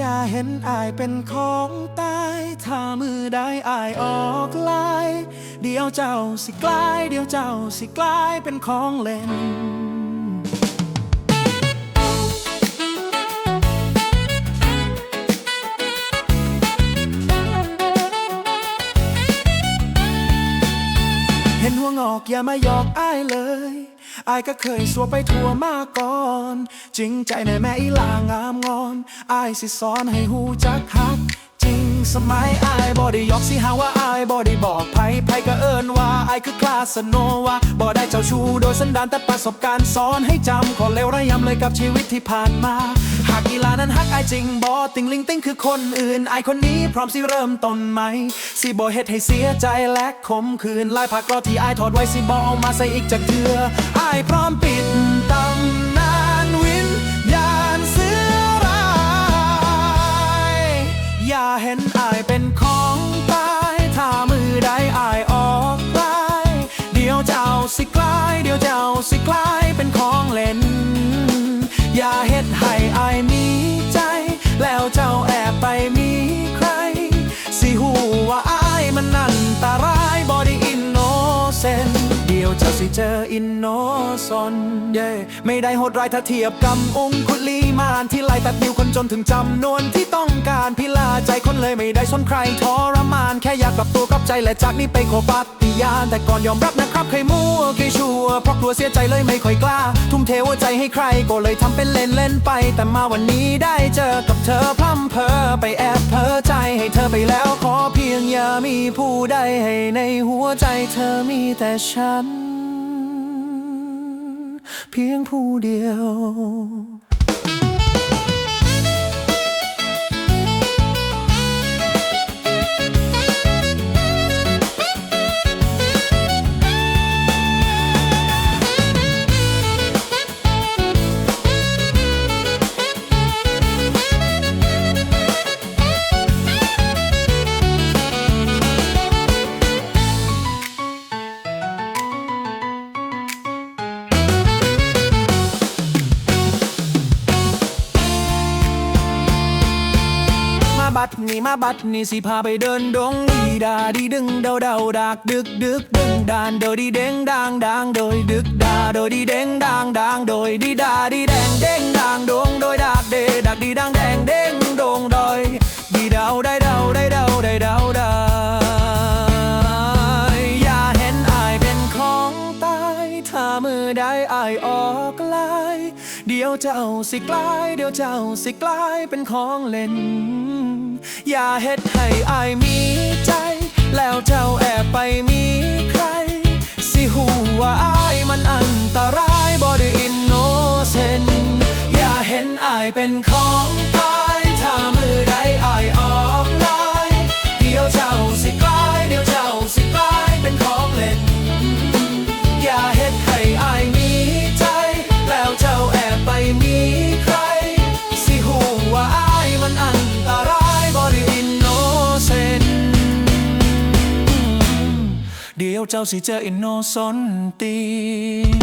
อยากเป็นของตาย ถ้ามือได้อายออกลาย เดี๋ยวเจ้าสิกลาย เดี๋ยวเจ้าสิกลายเป็นของเล่น วงอกอย่ามาหยอกอ้ายเลยอายก็เคยสัวไปทั่วมาก่อน จริงใจในแม่อีหลางามงอนอายสิสอนให้หูจักฮัก จริงสมัยอายบอได้ยอกสิหาว่าอายบอได้บอกไผไผก็เอิ้นว่าอายคือคลาสโนวาบอได้เจ้าชู้โดยสันดานแต่ประสบการณ์สอนให้จำขอเลวระยำเลยกับชีวิตที่ผ่านมา หากอีหลานั้นฮักอายจริงบอติงลิงติ้งคือคนอื่นอายคนนี้พร้อมสิเริ่มต้นใหมสิบอเฮ็ดให้เสียใจและขมคืนลายผักรอที่อายถอดไว้สิบอเอามาใส่อีกจากเถื่ออายพร้อมปิดตำนานวิญญาณเสือร้ายอย่าเห็นอายเป็นของตายถ้ามือใดอายออกลายเดี๋ยวเจ้าสิกลายเดี๋ยวเจ้าสิกลายเป็นของเล่นอย่า นอันตรายบอดี้อินโนเซนเดียวเจ้าสิเจออินโนซอนเย่ไม่ได้โหดร้ายถ้าเทียบกับองคุลีานที่ไล่ตัดนิ้วคนจนถึงจำนวนที่ต้องการพิลาใจคนเลยไม่ได้สนใครทรมานแค่อยากกลับตัวกลับใจและจากนี้ไปขอปฏิญาณแต่ก่อนยอมรับนะครับเคยมั่วเคยชัวเพราะกลัวเสียใจเลยไม่ค่อยกล้า ทุ่มเทหัวใจให้ใครก็เลยทำเป็นเล่นเล่นไป แต่มาวันนี้ได้เจอกับเธอพร่ำเพอไปแอบเพ้อใจให้เธอไปแล้วขอเพียงอย่ามีผู้ใดให้ในหัวใจเธอมีแต่ฉัน เพียงผู้เดียว บัดนี่มาบัดนี่สิพาไปเดินดงดีดาดีดึงเดาเดาดากดึกดึกดึงดานโดยดีเด้งดางดางโดยดึกดาโดยดีเด้งดางดางโดยดีดาดีแดงเด้งดางดงโดยดากเดดักดีดังแดงเด้งดงโดยดีเดาได้เดาได้เดาได้เดาได้อย่าเห็นอายเป็นของตายถ้ามือได้อายออกลายเดี๋ยวเจ้าสิกลาย เดี๋ยวเจ้าสิกลายเป็นของเล่น อย่าเฮ็ดให้อายมีใจ แล้วเจ้าแอบไปมีใคร สิหูว่าอายมันอันตรายบอดี้อินโนเซนอย่าเห็นอายเป็น เจ้าสิเจออินโนซนตี